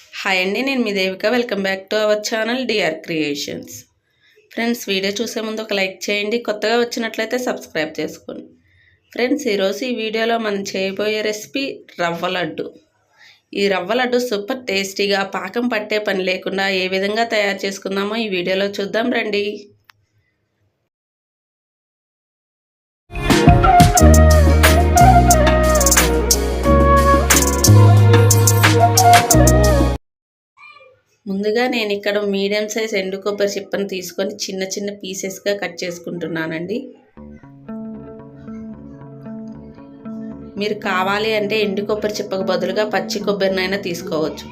Hi అండి నేను మీ Devika. Welcome back to our channel DR creations friends video చూసే ముందు ఒక లైక్ చేయండి. కొత్తగా వచ్చినట్లయితే సబ్స్క్రైబ్ చేసుకోండి. ఫ్రెండ్స్ ఈరోజు ఈ వీడియోలో మనం చేయబోయే రెసిపీ రవ్వ లడ్డు. ఈ రవ్వ లడ్డు సూపర్ టేస్టీగా పాకం పట్టే పని లేకుండా ఏ విధంగా తయారు చేసుకుందామో ఈ వీడియోలో చూద్దాం రండి. ముందుగా నేను ఇక్కడ మీడియం సైజ్ ఎండు కొబ్బరి చిప్పను తీసుకొని చిన్న చిన్న పీసెస్గా కట్ చేసుకుంటున్నానండి. మీరు కావాలి అంటే ఎండు కొబ్బరి చిప్పకు బదులుగా పచ్చి కొబ్బరినైనా తీసుకోవచ్చు.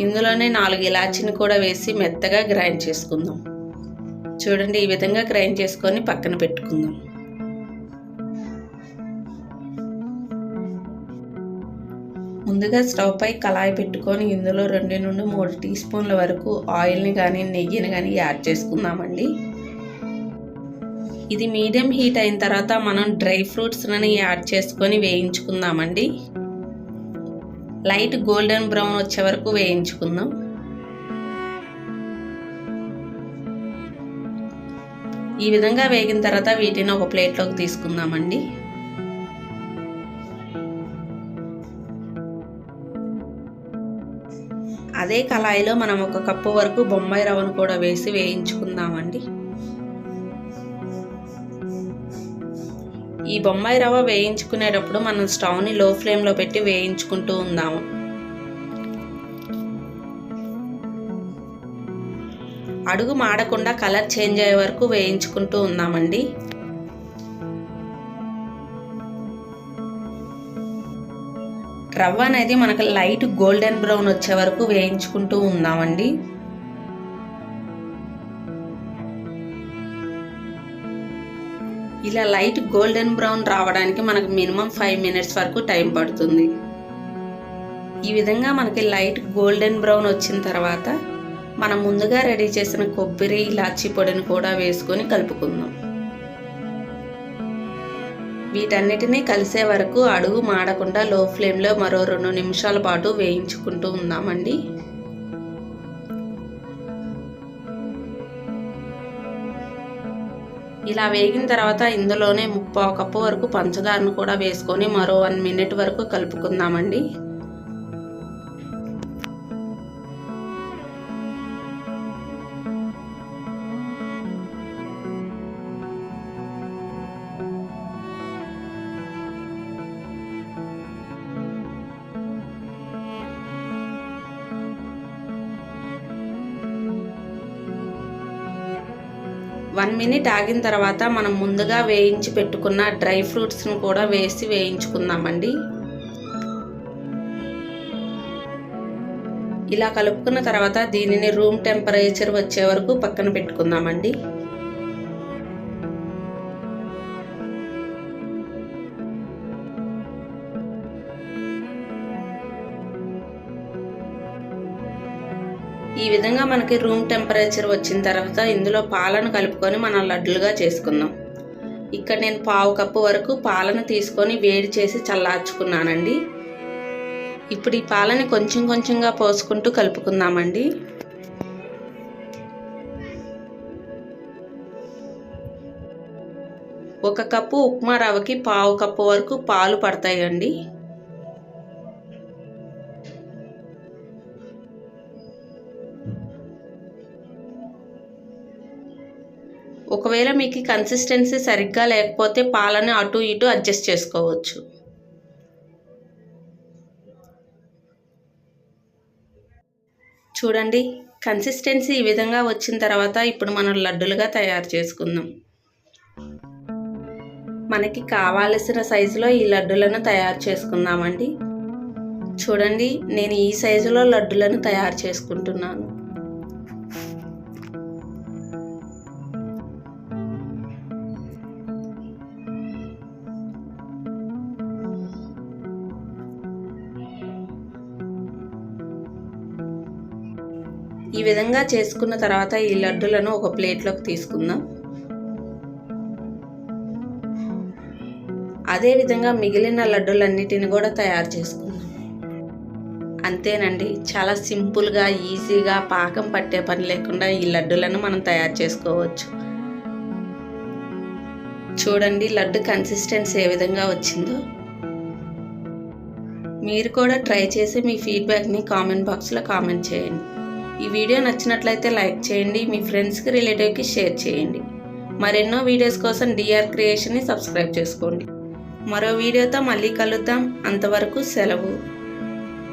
ఇందులోనే నాలుగు ఇలాచిని కూడా వేసి మెత్తగా గ్రైండ్ చేసుకుందాం. చూడండి ఈ విధంగా గ్రైండ్ చేసుకొని పక్కన పెట్టుకుందాం. ముందుగా స్టవ్ పై కళాయి పెట్టుకొని ఇందులో రెండు నుండి మూడు టీ స్పూన్ల వరకు ఆయిల్ని కానీ నెయ్యిని కానీ యాడ్ చేసుకుందామండి. ఇది మీడియం హీట్ అయిన తర్వాత మనం డ్రై ఫ్రూట్స్ని యాడ్ చేసుకొని వేయించుకుందామండి. లైట్ గోల్డెన్ బ్రౌన్ వచ్చే వరకు వేయించుకుందాం. ఈ విధంగా వేగిన తర్వాత వీటిని ఒక ప్లేట్లోకి తీసుకుందామండి. అదే కళాయిలో మనం ఒక కప్పు వరకు బొంబాయి రవ్వను కూడా వేసి వేయించుకుందామండి. ఈ బొంబాయి రవ్వ వేయించుకునేటప్పుడు మనం స్టవ్ని లో ఫ్లేమ్లో పెట్టి వేయించుకుంటూ ఉందాము. అడుగు మాడకుండా కలర్ చేంజ్ అయ్యే వరకు వేయించుకుంటూ ఉందామండి. రవ్వ అనేది మనకు లైట్ గోల్డెన్ బ్రౌన్ వచ్చే వరకు వేయించుకుంటూ ఉందామండి. ఇలా లైట్ గోల్డెన్ బ్రౌన్ రావడానికి మనకు మినిమం ఫైవ్ మినిట్స్ వరకు టైం పడుతుంది. ఈ విధంగా మనకి లైట్ గోల్డెన్ బ్రౌన్ వచ్చిన తర్వాత మనం ముందుగా రెడీ చేసిన కొబ్బరి ఇలాచి పొడిని కూడా వేసుకొని కలుపుకుందాం. వీటన్నిటినీ కలిసే వరకు అడుగు మాడకుండా లో ఫ్లేమ్లో మరో రెండు నిమిషాల పాటు వేయించుకుంటూ ఉందామండి. ఇలా వేగిన తర్వాత ఇందులోనే ముప్పావు కప్పు వరకు పంచదారను కూడా వేసుకొని మరో వన్ మినిట్ వరకు కలుపుకుందామండి. వన్ మినిట్ ఆగిన తర్వాత మనం ముందుగా వేయించి పెట్టుకున్న డ్రై ఫ్రూట్స్ని కూడా వేసి వేయించుకుందామండి. ఇలా కలుపుకున్న తర్వాత దీనిని రూమ్ టెంపరేచర్ వచ్చే వరకు పక్కన పెట్టుకుందామండి. ఈ విధంగా మనకి రూమ్ టెంపరేచర్ వచ్చిన తర్వాత ఇందులో పాలను కలుపుకొని మనం లడ్డులుగా చేసుకుందాం. ఇక్కడ నేను పావు కప్పు వరకు పాలను తీసుకొని వేడి చేసి చల్లార్చుకున్నానండి. ఇప్పుడు ఈ పాలని కొంచెం కొంచెంగా పోసుకుంటూ కలుపుకుందామండి. ఒక కప్పు ఉప్మా రవ్వకి పావు కప్పు వరకు పాలు పడతాయండి. ఒకవేళ మీకు కన్సిస్టెన్సీ సరిగ్గా లేకపోతే పాలను అటు ఇటు అడ్జస్ట్ చేసుకోవచ్చు. చూడండి కన్సిస్టెన్సీ ఈ విధంగా వచ్చిన తర్వాత ఇప్పుడు మనం లడ్డులుగా తయారు చేసుకుందాం. మనకి కావాల్సిన సైజులో ఈ లడ్డులను తయారు చేసుకుందామండి. చూడండి నేను ఈ సైజులో లడ్డులను తయారు చేసుకుంటున్నాను. ఈ విధంగా చేసుకున్న తర్వాత ఈ లడ్డులను ఒక ప్లేట్లోకి తీసుకుందాం. అదేవిధంగా మిగిలిన లడ్డులన్నిటిని కూడా తయారు చేసుకుందాం. అంతేనండి చాలా సింపుల్గా ఈజీగా పాకం పట్టే పని లేకుండా ఈ లడ్డులను మనం తయారు చేసుకోవచ్చు. చూడండి లడ్డు కన్సిస్టెన్సీ ఏ విధంగా వచ్చిందో. మీరు కూడా ట్రై చేసి మీ ఫీడ్బ్యాక్ని కామెంట్ బాక్స్లో కామెంట్ చేయండి. ఈ వీడియో నచ్చినట్లయితే లైక్ చేయండి మీ ఫ్రెండ్స్కి రిలేటివ్కి షేర్ చేయండి. మరెన్నో వీడియోస్ కోసం డిఆర్ క్రియేషన్ని సబ్స్క్రైబ్ చేసుకోండి. మరో వీడియోతో మళ్ళీ కలుద్దాం. అంతవరకు సెలవు.